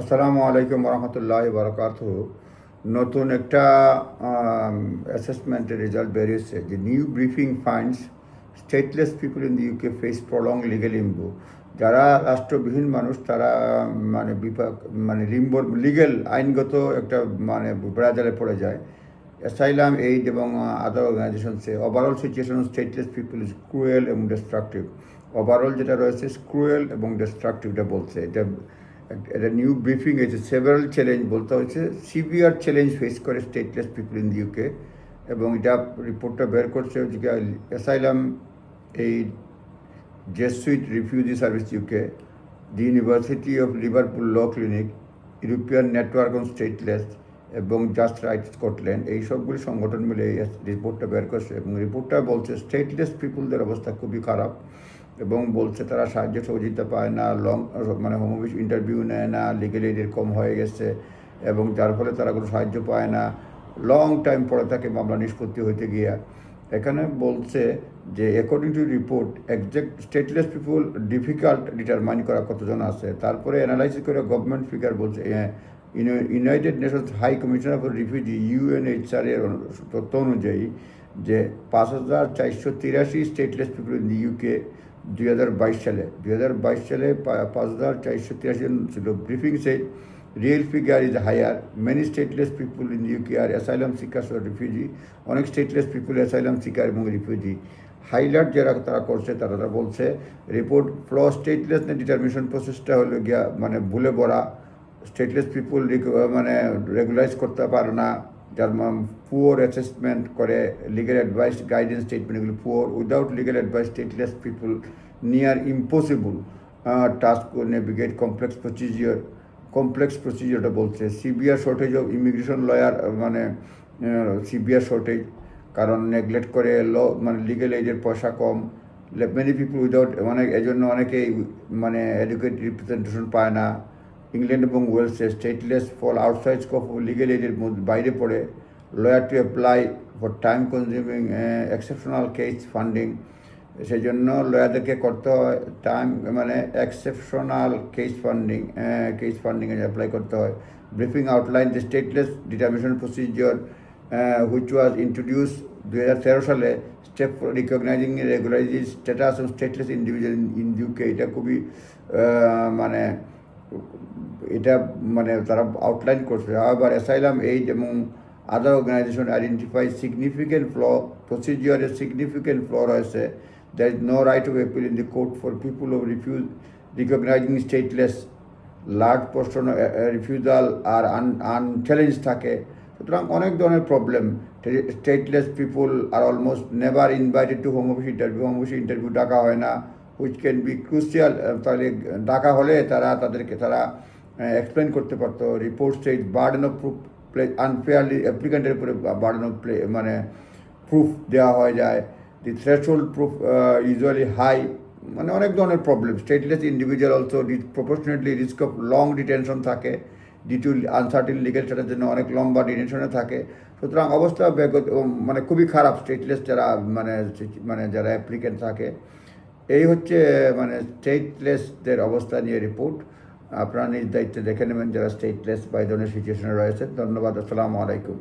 আসসালামু আলাইকুম রহমতুল্লাহ বরকাত নতুন একটা অ্যাসেসমেন্টের রেজাল্ট বেরিয়েছে। যে new briefing finds stateless people in the UK face prolong legal limbo যারা রাষ্ট্রবিহীন মানুষ, তারা মানে বিপাক মানে লিম্বর লিগেল আইনগত একটা মানে ব্রাজালে পড়ে যায়। অ্যাসাইলাম এইড এবং other অর্গানাইজেশনসে overall situation stateless people is cruel এবং ডিস্ট্রাকটিভ ওভারঅল যেটা রয়েছে ক্রুয়েল এবং ডিস্ট্রাকটিভটা বলছে। এটা একটা নিউ ব্রিফিং হয়েছে সেভারাল চ্যালেঞ্জ বলতে হয়েছে সিভিয়ার চ্যালেঞ্জ ফেস করে স্টেটলেস পিপল ইন ইউকে এবং এটা রিপোর্টটা বের করছে যে অ্যাসাইলাম এই Jesuit refugee service UK the university of Liverpool law clinic European network on stateless এবং জাস্ট রাইট স্কটল্যান্ড এই সবগুলি সংগঠন মিলে এই রিপোর্টটা বের করছে এবং রিপোর্টটা বলছে স্টেটলেস পিপুলদের অবস্থা খুবই খারাপ। এবং বলছে তারা সাহায্য সহযোগিতা পায় না লং মানে হোম অফিস ইন্টারভিউ নেয় না লিগেল এডের কম হয়ে গেছে এবং যার ফলে তারা কোনো সাহায্য পায় না। লং টাইম পরে থাকে মামলা নিষ্পত্তি হইতে গিয়া এখানে বলছে যে according to report exact stateless people difficult determine করা কতজন আছে। তারপরে অ্যানালাইসিস করে গভর্নমেন্ট ফিগার বলছে United Nations high commissioner for refugee UNHR এর তথ্য অনুযায়ী যে পাঁচ হাজার চারশো তিরাশি stateless people in the UK দুই হাজার বাইশ সালে, দুই হাজার বাইশ সালে পাঁচ হাজার চারশো তিরাশি জন ছিল। Briefing say real figure is higher many stateless people in UK R asylum seekers refugee অনেক স্টেটলেস পিপুল অ্যাসাইলাম সিকার এবং রিফিউজি হাইলাইট যারা তারা করছে, তারা তারা বলছে রিপোর্ট ফ্ল স্টেটলেস ডিটারমিনেশন প্রসেসটা হলো গিয়া মানে ভুলে পড়া। স্টেটলেস পিপুল মানে রেগুলাইজ করতে পারে না। যার পুয়ার অ্যাসেসমেন্ট করে লিগেল অ্যাডভাইস গাইডেন্স স্টেটমেন্ট এগুলো poor. Without legal advice stateless people near impossible task navigate complex procedure complex প্রসিজিওরটা বলছে CBR shortage of immigration lawyer মানে সিবিআর শর্টেজ কারণ নেগলেক্ট করে ল মানে লিগেল এইডের পয়সা কম। মেনি পিপুল উইদাউট মানে এজন্য অনেকেই মানে এডুকেট রিপ্রেজেন্টেশন পায় না। ইংল্যান্ড এবং ওয়েলসে stateless fall outside scope legal এডের বাইরে পড়ে lawyer to apply for time consuming exceptional case funding সেই জন্য লয়ারদেরকে করতে হয় টাইম মানে এক্সেপশনাল কেস ফান্ডিং কেস ফান্ডিংয়ে অ্যাপ্লাই করতে হয়। Briefing outline the stateless determination procedure which was introduce দু হাজার তেরো সালে। Step recognising regularise status of stateless individual in UK এটা খুবই মানে এটা মানে তারা আউটলাইন করছে। আবার অ্যাসাইলাম এইড এবং other organisation identify significant flaw প্রসিজিওরের significant flaw রয়েছে। There is no right of appeal in the court for people of refuse recognising stateless large portion refusal R An unchallenged থাকে। সুতরাং অনেক ধরনের problem stateless people R almost never invited to home office interview home office interview ডাকা হয় না। Which can be crucial তাহলে ডাকা হলে তারা তাদেরকে, তারা এক্সপ্লেন করতে পারতো। Report state burden of proof play unfairly অ্যাপ্লিকেন্টের উপরে বার্ডেন অফ প্লে মানে প্রুফ দেওয়া হয়ে যায়। The threshold proof usually high মানে অনেক ধরনের problem stateless individual also proportionately risk of long detention থাকে ডি টু আনসার্টিন লিগেল স্ট্যাটাসের জন্য অনেক লম্বা ডিটেনশনে থাকে। সুতরাং অবস্থা মানে খুবই খারাপ। স্টেটলেস যারা মানে মানে যারা অ্যাপ্লিকেন্ট থাকে। এই হচ্ছে মানে স্টেটলেসদের অবস্থা নিয়ে রিপোর্ট আপনারা নিজ দায়িত্বে দেখে নেবেন যারা স্টেটলেস বা এই ধরনের সিচুয়েশনে রয়েছে ধন্যবাদ, আসসালামু আলাইকুম।